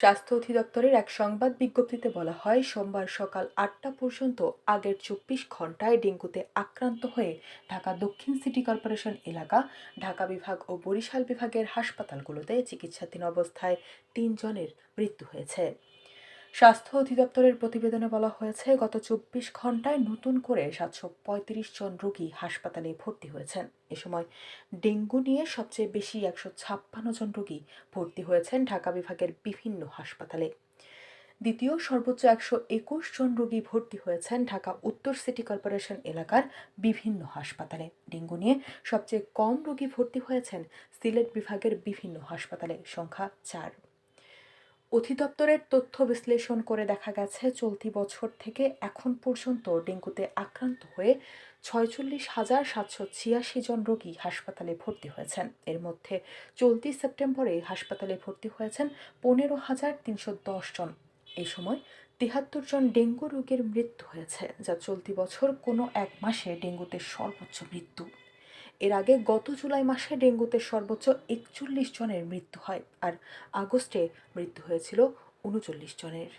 স্বাস্থ্য অধিদপ্তরের এক সংবাদ বিজ্ঞপ্তিতে বলা হয়, সোমবার সকাল আটটা পর্যন্ত আগের চব্বিশ ঘন্টায় ডেঙ্গুতে আক্রান্ত হয়ে ঢাকা দক্ষিণ সিটি কর্পোরেশন এলাকা, ঢাকা বিভাগ ও বরিশাল বিভাগের হাসপাতালগুলোতে চিকিৎসাধীন অবস্থায় তিনজনের মৃত্যু হয়েছে। স্বাস্থ্য অধিদপ্তরের প্রতিবেদনে বলা হয়েছে, গত চব্বিশ ঘন্টায় নতুন করে সাতশো পঁয়ত্রিশ জন রোগী হাসপাতালে ভর্তি হয়েছেন। এ সময় ডেঙ্গু নিয়ে সবচেয়ে বেশি একশো ছাপ্পান্ন জন রোগী ভর্তি হয়েছেন ঢাকা বিভাগের বিভিন্ন হাসপাতালে। দ্বিতীয় সর্বোচ্চ একশো একুশ জন রোগী ভর্তি হয়েছেন ঢাকা উত্তর সিটি কর্পোরেশন এলাকার বিভিন্ন হাসপাতালে। ডেঙ্গু নিয়ে সবচেয়ে কম রোগী ভর্তি হয়েছেন সিলেট বিভাগের বিভিন্ন হাসপাতালে, সংখ্যা চার। অধিদপ্তরের তথ্য বিশ্লেষণ করে দেখা গেছে, চলতি বছর থেকে এখন পর্যন্ত ডেঙ্গুতে আক্রান্ত হয়ে ছয়চল্লিশ হাজার সাতশো ছিয়াশি জন রোগী হাসপাতালে ভর্তি হয়েছেন। এর মধ্যে চলতি সেপ্টেম্বরে হাসপাতালে ভর্তি হয়েছেন পনেরো হাজার তিনশো দশ জন। এই সময় তিহাত্তর জন ডেঙ্গু রোগীর মৃত্যু হয়েছে, যা চলতি বছর কোনো এক মাসে ডেঙ্গুতে সর্বোচ্চ মৃত্যু। এর আগে গত জুলাই মাসে ডেঙ্গুতে সর্বোচ্চ একচল্লিশ জনের মৃত্যু হয়, আর আগস্টে মৃত্যু হয়েছিল উনচল্লিশ জনের।